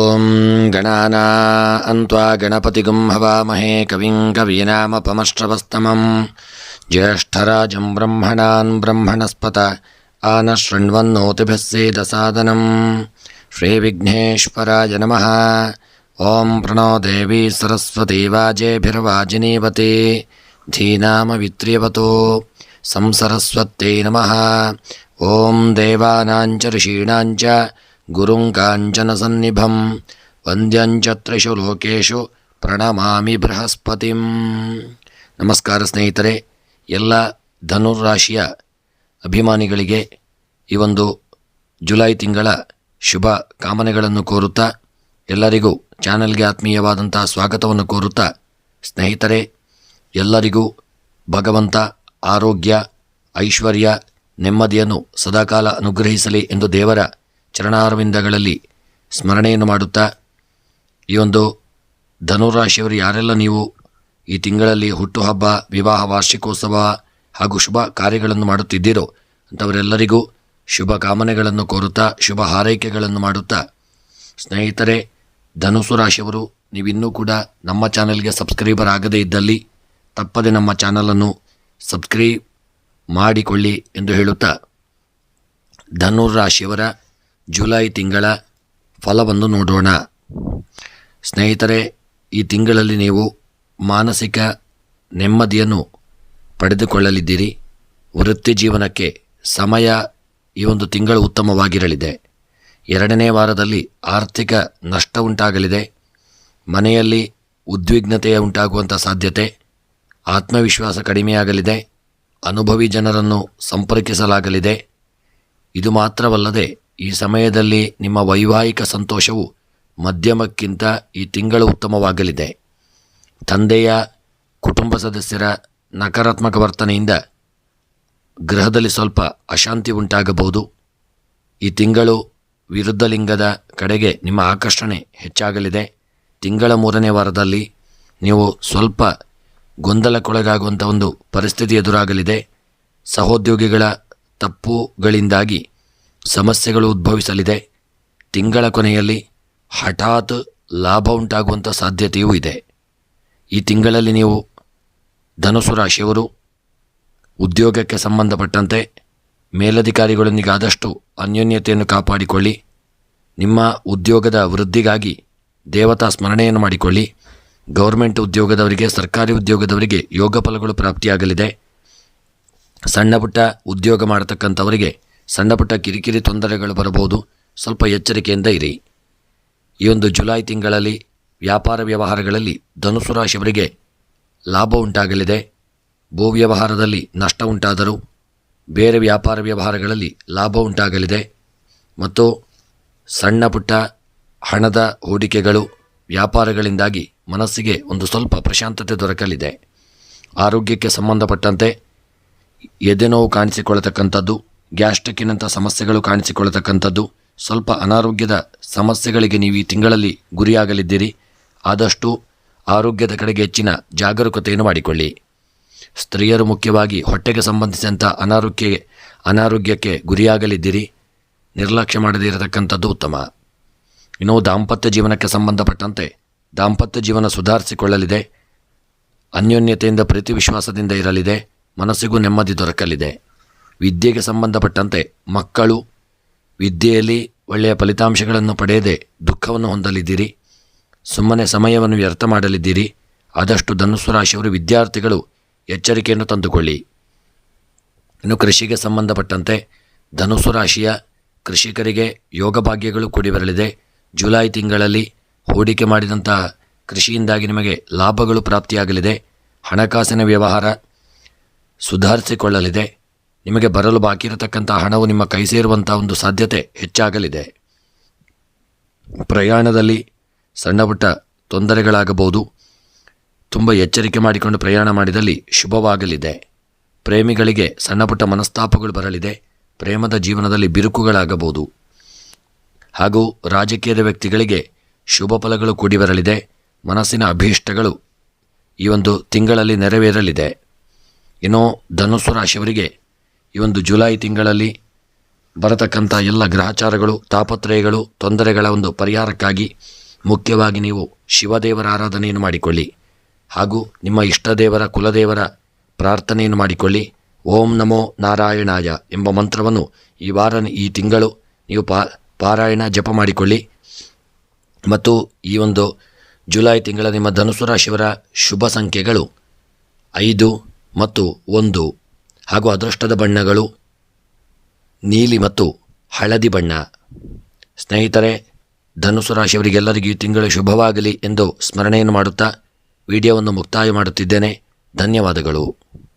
ॐ गणाना अन्त्वा गणपतिगुं हवामहे कविं कवीनामपमश्रवस्तमं ज्येष्ठराजं ब्रह्मणान् ब्रह्मणस्पत आनशृण्वन्नोतिभिः सेदसादनं श्रीविघ्नेश्वराय नमः ॐ प्रणो देवी सरस्वती वाजेभिर्वाजिनीवती धीनामवित्र्यवतो संसरस्वत्यै नमः ॐ देवानाञ्च ऋषीणाञ्च ಗುರುಂ ಕಾಂಚನಸನ್ನಿಭಂ ವಂದ್ಯಂಚ ತ್ರಿಷು ಲೋಕೇಶು ಪ್ರಣಮಾಮಿ ಬೃಹಸ್ಪತಿಂ ನಮಸ್ಕಾರ ಸ್ನೇಹಿತರೆ, ಎಲ್ಲ ಧನುರಾಶಿಯ ಅಭಿಮಾನಿಗಳಿಗೆ ಈ ಒಂದು ಜುಲೈ ತಿಂಗಳ ಶುಭ ಕಾಮನೆಗಳನ್ನು ಕೋರುತ್ತಾ, ಎಲ್ಲರಿಗೂ ಚಾನಲ್ಗೆ ಆತ್ಮೀಯವಾದಂಥ ಸ್ವಾಗತವನ್ನು ಕೋರುತ್ತಾ, ಸ್ನೇಹಿತರೆ, ಎಲ್ಲರಿಗೂ ಭಗವಂತ ಆರೋಗ್ಯ, ಐಶ್ವರ್ಯ, ನೆಮ್ಮದಿಯನ್ನು ಸದಾಕಾಲ ಅನುಗ್ರಹಿಸಲಿ ಎಂದು ದೇವರ ಚರಣಾರವಿಂದಗಳಲ್ಲಿ ಸ್ಮರಣೆಯನ್ನು ಮಾಡುತ್ತಾ, ಈ ಒಂದು ಧನುರಾಶಿಯವರು ಯಾರೆಲ್ಲ ನೀವು ಈ ತಿಂಗಳಲ್ಲಿ ಹುಟ್ಟುಹಬ್ಬ, ವಿವಾಹ, ವಾರ್ಷಿಕೋತ್ಸವ ಹಾಗೂ ಶುಭ ಕಾರ್ಯಗಳನ್ನು ಮಾಡುತ್ತಿದ್ದೀರೋ ಅಂಥವರೆಲ್ಲರಿಗೂ ಶುಭ ಕಾಮನೆಗಳನ್ನು ಕೋರುತ್ತಾ, ಶುಭ ಹಾರೈಕೆಗಳನ್ನು ಮಾಡುತ್ತಾ, ಸ್ನೇಹಿತರೆ, ಧನುಸು ರಾಶಿಯವರು ನೀವಿನ್ನೂ ಕೂಡ ನಮ್ಮ ಚಾನಲ್ಗೆ ಸಬ್ಸ್ಕ್ರೈಬರ್ ಆಗದೇ ಇದ್ದಲ್ಲಿ ತಪ್ಪದೆ ನಮ್ಮ ಚಾನಲನ್ನು ಸಬ್ಸ್ಕ್ರೈಬ್ ಮಾಡಿಕೊಳ್ಳಿ ಎಂದು ಹೇಳುತ್ತಾ ಧನುರ್ ರಾಶಿಯವರ ಜುಲೈ ತಿಂಗಳ ಫಲವನ್ನು ನೋಡೋಣ. ಸ್ನೇಹಿತರೆ, ಈ ತಿಂಗಳಲ್ಲಿ ನೀವು ಮಾನಸಿಕ ನೆಮ್ಮದಿಯನ್ನು ಪಡೆದುಕೊಳ್ಳಲಿದ್ದೀರಿ. ವೃತ್ತಿ ಜೀವನಕ್ಕೆ ಸಮಯ ಈ ಒಂದು ತಿಂಗಳು ಉತ್ತಮವಾಗಿರಲಿದೆ. ಎರಡನೇ ವಾರದಲ್ಲಿ ಆರ್ಥಿಕ ನಷ್ಟ ಉಂಟಾಗಲಿದೆ. ಮನೆಯಲ್ಲಿ ಉದ್ವಿಗ್ನತೆಯ ಉಂಟಾಗುವಂಥ ಸಾಧ್ಯತೆ, ಆತ್ಮವಿಶ್ವಾಸ ಕಡಿಮೆಯಾಗಲಿದೆ. ಅನುಭವಿ ಜನರನ್ನು ಸಂಪರ್ಕಿಸಲಾಗಲಿದೆ. ಇದು ಮಾತ್ರವಲ್ಲದೆ ಈ ಸಮಯದಲ್ಲಿ ನಿಮ್ಮ ವೈವಾಹಿಕ ಸಂತೋಷವು ಮಧ್ಯಮಕ್ಕಿಂತ ಈ ತಿಂಗಳು ಉತ್ತಮವಾಗಲಿದೆ. ತಂದೆಯ ಕುಟುಂಬ ಸದಸ್ಯರ ನಕಾರಾತ್ಮಕ ವರ್ತನೆಯಿಂದ ಗೃಹದಲ್ಲಿ ಸ್ವಲ್ಪ ಅಶಾಂತಿ ಉಂಟಾಗಬಹುದು. ಈ ತಿಂಗಳು ವಿರುದ್ಧ ಲಿಂಗದ ಕಡೆಗೆ ನಿಮ್ಮ ಆಕರ್ಷಣೆ ಹೆಚ್ಚಾಗಲಿದೆ. ತಿಂಗಳ ಮೂರನೇ ವಾರದಲ್ಲಿ ನೀವು ಸ್ವಲ್ಪ ಗೊಂದಲಕ್ಕೊಳಗಾಗುವಂಥ ಒಂದು ಪರಿಸ್ಥಿತಿ ಎದುರಾಗಲಿದೆ. ಸಹೋದ್ಯೋಗಿಗಳ ತಪ್ಪುಗಳಿಂದಾಗಿ ಸಮಸ್ಯೆಗಳು ಉದ್ಭವಿಸಲಿದೆ. ತಿಂಗಳ ಕೊನೆಯಲ್ಲಿ ಹಠಾತ್ ಲಾಭ ಉಂಟಾಗುವಂಥ ಸಾಧ್ಯತೆಯೂ ಇದೆ. ಈ ತಿಂಗಳಲ್ಲಿ ನೀವು ಧನುಸು ರಾಶಿಯವರು, ಉದ್ಯೋಗಕ್ಕೆ ಸಂಬಂಧಪಟ್ಟಂತೆ ಮೇಲಧಿಕಾರಿಗಳೊಂದಿಗೆ ಆದಷ್ಟು ಅನ್ಯೋನ್ಯತೆಯನ್ನು ಕಾಪಾಡಿಕೊಳ್ಳಿ. ನಿಮ್ಮ ಉದ್ಯೋಗದ ವೃದ್ಧಿಗಾಗಿ ದೇವತಾ ಸ್ಮರಣೆಯನ್ನು ಮಾಡಿಕೊಳ್ಳಿ. ಗೌರ್ಮೆಂಟ್ ಉದ್ಯೋಗದವರಿಗೆ, ಸರ್ಕಾರಿ ಉದ್ಯೋಗದವರಿಗೆ ಯೋಗ ಫಲಗಳು ಪ್ರಾಪ್ತಿಯಾಗಲಿದೆ. ಸಣ್ಣ ಪುಟ್ಟ ಉದ್ಯೋಗ ಮಾಡತಕ್ಕಂಥವರಿಗೆ ಸಣ್ಣ ಪುಟ್ಟ ಕಿರಿಕಿರಿ ತೊಂದರೆಗಳು ಬರಬಹುದು. ಸ್ವಲ್ಪ ಎಚ್ಚರಿಕೆಯಿಂದ ಇರಿ. ಈ ಒಂದು ಜುಲೈ ತಿಂಗಳಲ್ಲಿ ವ್ಯಾಪಾರ ವ್ಯವಹಾರಗಳಲ್ಲಿ ಧನುಸು ರಾಶಿಯವರಿಗೆ ಲಾಭ ಉಂಟಾಗಲಿದೆ. ಭೂ ವ್ಯವಹಾರದಲ್ಲಿ ನಷ್ಟ ಉಂಟಾದರೂ ಬೇರೆ ವ್ಯಾಪಾರ ವ್ಯವಹಾರಗಳಲ್ಲಿ ಲಾಭ ಉಂಟಾಗಲಿದೆ. ಮತ್ತು ಸಣ್ಣ ಪುಟ್ಟ ಹಣದ ಹೂಡಿಕೆಗಳು ವ್ಯಾಪಾರಗಳಿಂದಾಗಿ ಮನಸ್ಸಿಗೆ ಒಂದು ಸ್ವಲ್ಪ ಪ್ರಶಾಂತತೆ ದೊರಕಲಿದೆ. ಆರೋಗ್ಯಕ್ಕೆ ಸಂಬಂಧಪಟ್ಟಂತೆ ಎದೆನೋವು ಕಾಣಿಸಿಕೊಳ್ಳತಕ್ಕಂಥದ್ದು ಗ್ಯಾಸ್ಟ್ರಿಕ್ಕಿನಂಥ ಸಮಸ್ಯೆಗಳು ಕಾಣಿಸಿಕೊಳ್ಳತಕ್ಕಂಥದ್ದು. ಸ್ವಲ್ಪ ಅನಾರೋಗ್ಯದ ಸಮಸ್ಯೆಗಳಿಗೆ ನೀವು ಈ ತಿಂಗಳಲ್ಲಿ ಗುರಿಯಾಗಲಿದ್ದೀರಿ. ಆದಷ್ಟು ಆರೋಗ್ಯದ ಕಡೆಗೆ ಹೆಚ್ಚಿನ ಜಾಗರೂಕತೆಯನ್ನು ಮಾಡಿಕೊಳ್ಳಿ. ಸ್ತ್ರೀಯರು ಮುಖ್ಯವಾಗಿ ಹೊಟ್ಟೆಗೆ ಸಂಬಂಧಿಸಿದಂಥ ಅನಾರೋಗ್ಯ, ಅನಾರೋಗ್ಯಕ್ಕೆ ಗುರಿಯಾಗಲಿದ್ದೀರಿ. ನಿರ್ಲಕ್ಷ್ಯ ಮಾಡದೇ ಇರತಕ್ಕಂಥದ್ದು ಉತ್ತಮ. ಇನ್ನು ದಾಂಪತ್ಯ ಜೀವನಕ್ಕೆ ಸಂಬಂಧಪಟ್ಟಂತೆ ದಾಂಪತ್ಯ ಜೀವನ ಸುಧಾರಿಸಿಕೊಳ್ಳಲಿದೆ. ಅನ್ಯೋನ್ಯತೆಯಿಂದ ಪ್ರೀತಿ ವಿಶ್ವಾಸದಿಂದ ಇರಲಿದೆ. ಮನಸ್ಸಿಗೂ ನೆಮ್ಮದಿ ದೊರಕಲಿದೆ. ವಿದ್ಯೆಗೆ ಸಂಬಂಧಪಟ್ಟಂತೆ ಮಕ್ಕಳು ವಿದ್ಯೆಯಲ್ಲಿ ಒಳ್ಳೆಯ ಫಲಿತಾಂಶಗಳನ್ನು ಪಡೆಯದೆ ದುಃಖವನ್ನು ಹೊಂದಲಿದ್ದೀರಿ. ಸುಮ್ಮನೆ ಸಮಯವನ್ನು ವ್ಯರ್ಥ ಮಾಡಲಿದ್ದೀರಿ. ಆದಷ್ಟು ಧನುಸ್ಸು ರಾಶಿಯವರು ವಿದ್ಯಾರ್ಥಿಗಳು ಎಚ್ಚರಿಕೆಯನ್ನು ತಂದುಕೊಳ್ಳಿ. ಇನ್ನು ಕೃಷಿಗೆ ಸಂಬಂಧಪಟ್ಟಂತೆ ಧನುಸ್ಸು ರಾಶಿಯ ಕೃಷಿಕರಿಗೆ ಯೋಗಭಾಗ್ಯಗಳು ಕೂಡಿ ಬರಲಿದೆ ಜುಲೈ ತಿಂಗಳಲ್ಲಿ ಹೂಡಿಕೆ ಮಾಡಿದಂತಹ ಕೃಷಿಯಿಂದಾಗಿ ನಿಮಗೆ ಲಾಭಗಳು ಪ್ರಾಪ್ತಿಯಾಗಲಿದೆ. ಹಣಕಾಸಿನ ವ್ಯವಹಾರ ಸುಧಾರಿಸಿಕೊಳ್ಳಲಿದೆ. ನಿಮಗೆ ಬರಲು ಬಾಕಿ ಇರತಕ್ಕಂಥ ಹಣವು ನಿಮ್ಮ ಕೈ ಸೇರುವಂಥ ಒಂದು ಸಾಧ್ಯತೆ ಹೆಚ್ಚಾಗಲಿದೆ. ಪ್ರಯಾಣದಲ್ಲಿ ಸಣ್ಣ ಪುಟ್ಟ ತೊಂದರೆಗಳಾಗಬಹುದು. ತುಂಬ ಎಚ್ಚರಿಕೆ ಮಾಡಿಕೊಂಡು ಪ್ರಯಾಣ ಮಾಡಿದಲ್ಲಿ ಶುಭವಾಗಲಿದೆ. ಪ್ರೇಮಿಗಳಿಗೆ ಸಣ್ಣ ಪುಟ್ಟ ಮನಸ್ತಾಪಗಳು ಬರಲಿದೆ. ಪ್ರೇಮದ ಜೀವನದಲ್ಲಿ ಬಿರುಕುಗಳಾಗಬಹುದು. ಹಾಗೂ ರಾಜಕೀಯದ ವ್ಯಕ್ತಿಗಳಿಗೆ ಶುಭ ಫಲಗಳು ಕೂಡಿ ಬರಲಿದೆ. ಮನಸ್ಸಿನ ಅಭೀಷ್ಟಗಳು ಈ ಒಂದು ತಿಂಗಳಲ್ಲಿ ನೆರವೇರಲಿದೆ. ಇನ್ನು ಧನುಸ್ಸು ರಾಶಿಯವರಿಗೆ ಈ ಒಂದು ಜುಲೈ ತಿಂಗಳಲ್ಲಿ ಬರತಕ್ಕಂಥ ಎಲ್ಲ ಗ್ರಹಚಾರಗಳು ತಾಪತ್ರಯಗಳು, ತೊಂದರೆಗಳ ಒಂದು ಪರಿಹಾರಕ್ಕಾಗಿ ಮುಖ್ಯವಾಗಿ ನೀವು ಶಿವದೇವರ ಆರಾಧನೆಯನ್ನು ಮಾಡಿಕೊಳ್ಳಿ. ಹಾಗೂ ನಿಮ್ಮ ಇಷ್ಟದೇವರ, ಕುಲದೇವರ ಪ್ರಾರ್ಥನೆಯನ್ನು ಮಾಡಿಕೊಳ್ಳಿ. ಓಂ ನಮೋ ನಾರಾಯಣಾಯ ಎಂಬ ಮಂತ್ರವನ್ನು ಈ ವಾರ, ಈ ತಿಂಗಳು ನೀವು ಪಾರಾಯಣ ಜಪ ಮಾಡಿಕೊಳ್ಳಿ. ಮತ್ತು ಈ ಒಂದು ಜುಲೈ ತಿಂಗಳ ನಿಮ್ಮ ಧನುಸು ರಾಶಿಯವರ ಶುಭ ಸಂಖ್ಯೆಗಳು ಐದು ಮತ್ತು ಒಂದು. ಹಾಗೂ ಅದೃಷ್ಟದ ಬಣ್ಣಗಳು ನೀಲಿ ಮತ್ತು ಹಳದಿ ಬಣ್ಣ. ಸ್ನೇಹಿತರೆ, ಧನುಸು ರಾಶಿಯವರಿಗೆಲ್ಲರಿಗೂ ಈ ತಿಂಗಳು ಶುಭವಾಗಲಿ ಎಂದು ಸ್ಮರಣೆಯನ್ನು ಮಾಡುತ್ತಾ ವಿಡಿಯೋವನ್ನು ಮುಕ್ತಾಯ ಮಾಡುತ್ತಿದ್ದೇನೆ. ಧನ್ಯವಾದಗಳು.